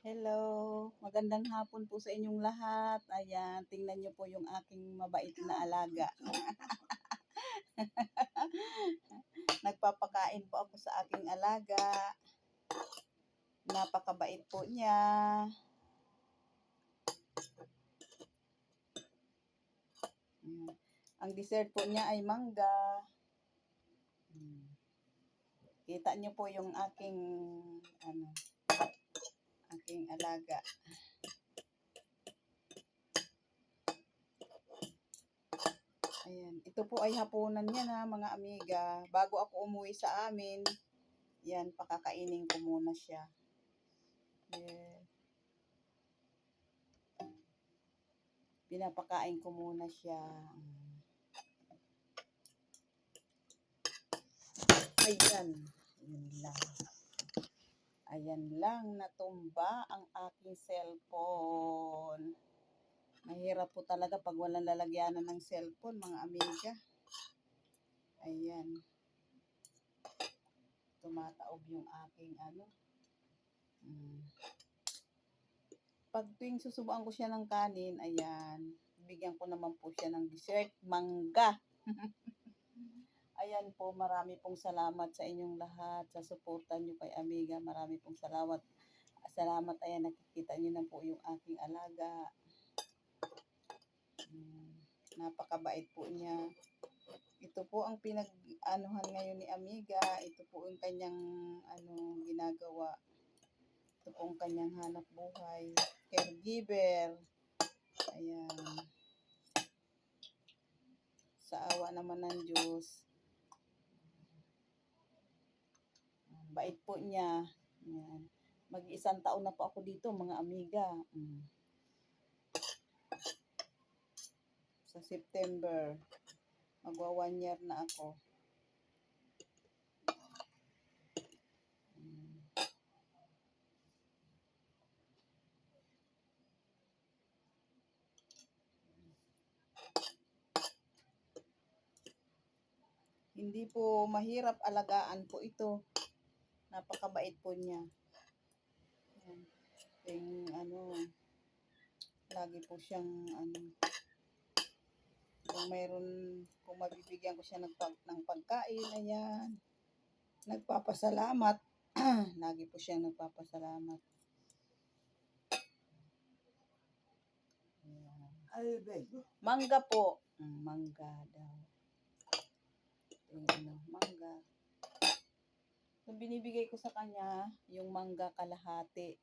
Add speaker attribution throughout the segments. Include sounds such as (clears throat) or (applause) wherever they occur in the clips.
Speaker 1: Hello, magandang hapon po sa inyong lahat. Ayan, tingnan niyo po yung aking mabait na alaga. (laughs) Nagpapakain po ako sa aking alaga. Napakabait po niya. Ang dessert po niya ay mangga. Kita niyo po yung aking ano alaga. Ayan. Ito po ay hapunan niya na mga amiga. Bago ako umuwi sa amin, yan, pakakainin ko muna siya. Yeah. Pinapakain ko muna siya. Ayan. Ayan lang. Ayan lang, natumba ang aking cellphone. Mahirap po talaga pag walang lalagyanan ng cellphone, mga amiga. Ayan. Tumataob yung aking ano. Mm. Pag tuwing susubuan ko siya ng kanin, ayan, bigyan ko naman po siya ng dessert, mangga. (laughs) Ayan po, marami pong salamat sa inyong lahat sa suporta niyo kay Amiga. Marami pong salamat. Salamat, ayan, nakikita niyo na po yung aking alaga. Mm, napakabait po niya. Ito po ang pinag-anuhan ngayon ni Amiga. Ito po yung kanyang ano, ginagawa. Ito po ang kanyang hanap buhay. Caregiver. Ayan. Sa awa naman ng Diyos. Bait po niya. Ayan. Mag-isang taon na po ako dito, mga amiga. Mm. Sa September, magwa one year na ako. Hindi po mahirap alagaan po ito. Napakabait po niya. Ayan. Yung ano, lagi po siyang ano, kung mayroon, kung mabibigyan ko siya ng, pag, ng pagkain, ayan. Nagpapasalamat. (clears throat) lagi po siyang nagpapasalamat.
Speaker 2: Ay, babe.
Speaker 1: Mangga po. Mangga daw. Ito yung ano, mangga. So, binibigay ko sa kanya yung mangga kalahati.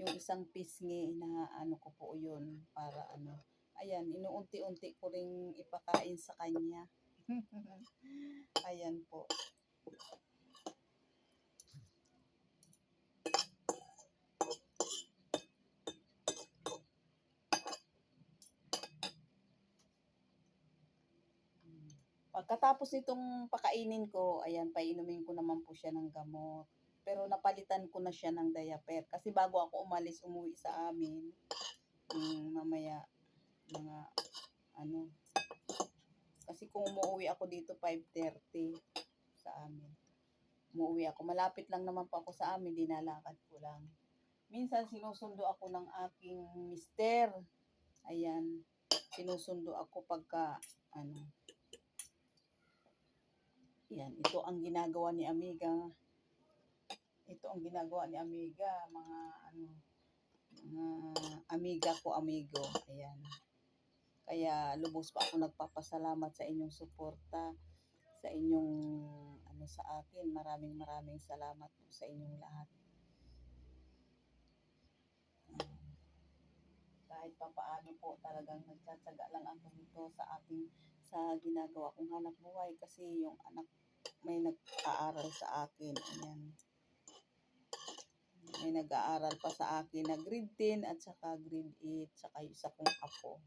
Speaker 1: Yung isang pisngi na ano ko po yun para ano. Ayan, inuunti-unti ko ring ipakain sa kanya. (laughs) Ayan po. Pagkatapos nitong pakainin ko, ayan, painumin ko naman po siya ng gamot. Pero napalitan ko na siya ng diaper. Kasi bago ako umalis, umuwi sa amin, mm, mamaya, mga, ano, kasi kung umuwi ako dito, 5.30 sa amin. Umuwi ako. Malapit lang naman po ako sa amin, dinalakad ko lang. Minsan sinusundo ako ng aking mister. Ayan, sinusundo ako pagka, ano, yan, ito ang ginagawa ni Amiga. Ito ang ginagawa ni Amiga, mga ano, mga amiga ko, amigo. Ayan. Kaya lubos pa ako nagpapasalamat sa inyong suporta, sa inyong ano sa akin. Maraming maraming salamat po sa inyong lahat. Kahit pa paano po talagang nagtsatsaga lang ako dito sa aking sa ginagawa kong hanap buhay kasi yung anak may nag-aaral sa akin. Ayan. May nag-aaral pa sa akin na grade 10 at saka grade 8 saka isa kong apo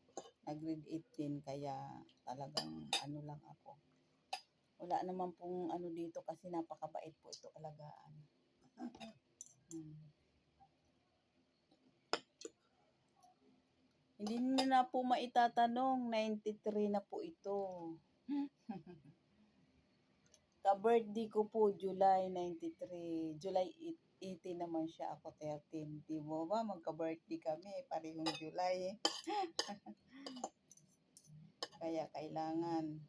Speaker 1: na grade 18 kaya talagang ano lang ako. Wala naman pong ano dito kasi napakabait po ito alagaan. Hmm. Hindi nyo na po maitatanong, 93 na po ito. (laughs) Ka-birthday ko po, July 93, July 8, 18 naman siya, ako 13. Di mo ba, magka-birthday kami, parehong July. (laughs) Kaya kailangan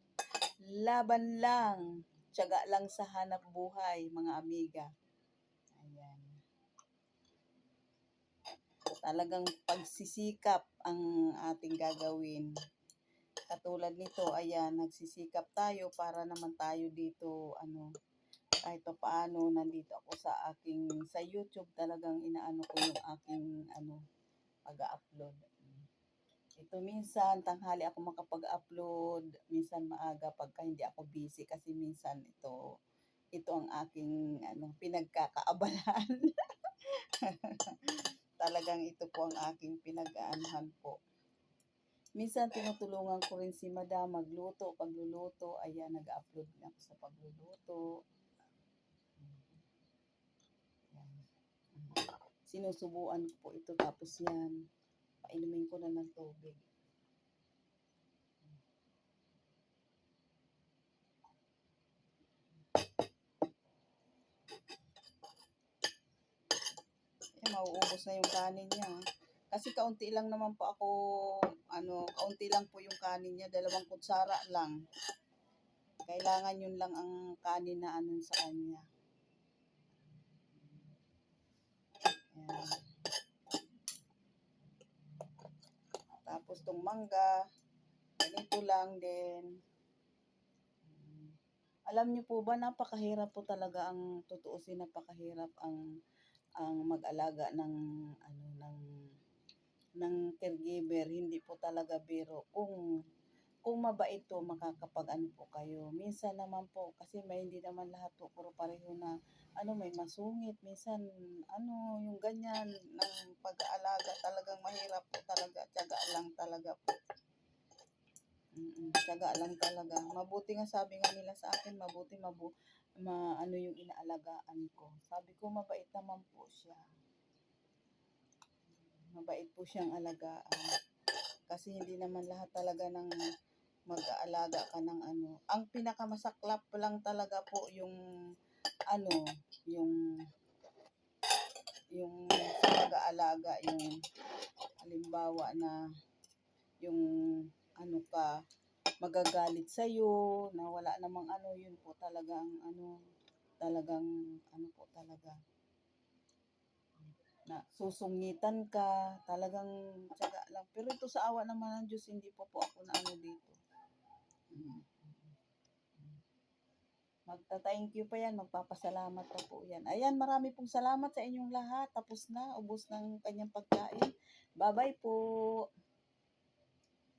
Speaker 1: laban lang, tiyaga lang sa hanap buhay, mga amiga. Ayan. Talagang pagsisikap ang ating gagawin. Katulad nito, ayan, nagsisikap tayo para naman tayo dito, ano, kahit pa paano, nandito ako sa aking, sa YouTube, talagang inaano ko yung aking, ano, pag-upload. Ito minsan, tanghali ako makapag-upload, minsan maaga pagka hindi ako busy, kasi minsan ito, ito ang aking, ano, pinagkakaabalan. (laughs) talagang ito po ang aking pinag-aanhan po. Minsan tinutulungan ko rin si madam magluto, pagluluto. Ayan, nag-upload na ako sa pagluluto. Sinusubuan ko po ito tapos yan. Painumin ko na ng tubig. Eh, na yung kanin niya. Kasi kaunti lang naman po ako, ano, kaunti lang po yung kanin niya, dalawang kutsara lang. Kailangan yun lang ang kanin na anon sa kanya. Ayan. Tapos tong mangga, ganito lang din. Alam niyo po ba, napakahirap po talaga ang tutuusin, napakahirap ang ang mag-alaga ng ano ng ng caregiver hindi po talaga biro. Kung kung mabait to makakapag ano po kayo. Minsan naman po kasi may hindi naman lahat po puro pareho na ano may masungit. Minsan ano yung ganyan ng pag-aalaga talagang mahirap po talaga. Tiyaga lang talaga po. Mm, tiyaga lang talaga. Mabuti nga sabi nga nila sa akin mabuti mabu ma ano yung inaalagaan ko. Sabi ko mabait naman po siya. Mabait po siyang alagaan. Kasi hindi naman lahat talaga ng mag-aalaga ka ng ano. Ang pinakamasaklap lang talaga po yung ano, yung yung sa pag-aalaga, yung halimbawa na yung ano ka, magagalit sa iyo na wala namang ano yun po talagang ano talagang ano po talaga. Na susungitan ka talagang tiyaga lang. Pero ito sa awa naman ng Diyos hindi po po ako na ano dito. Magta-thank you pa yan magpapasalamat pa po yan. Ayan marami pong salamat sa inyong lahat. Tapos na ubos ng kanyang pagkain. Bye bye po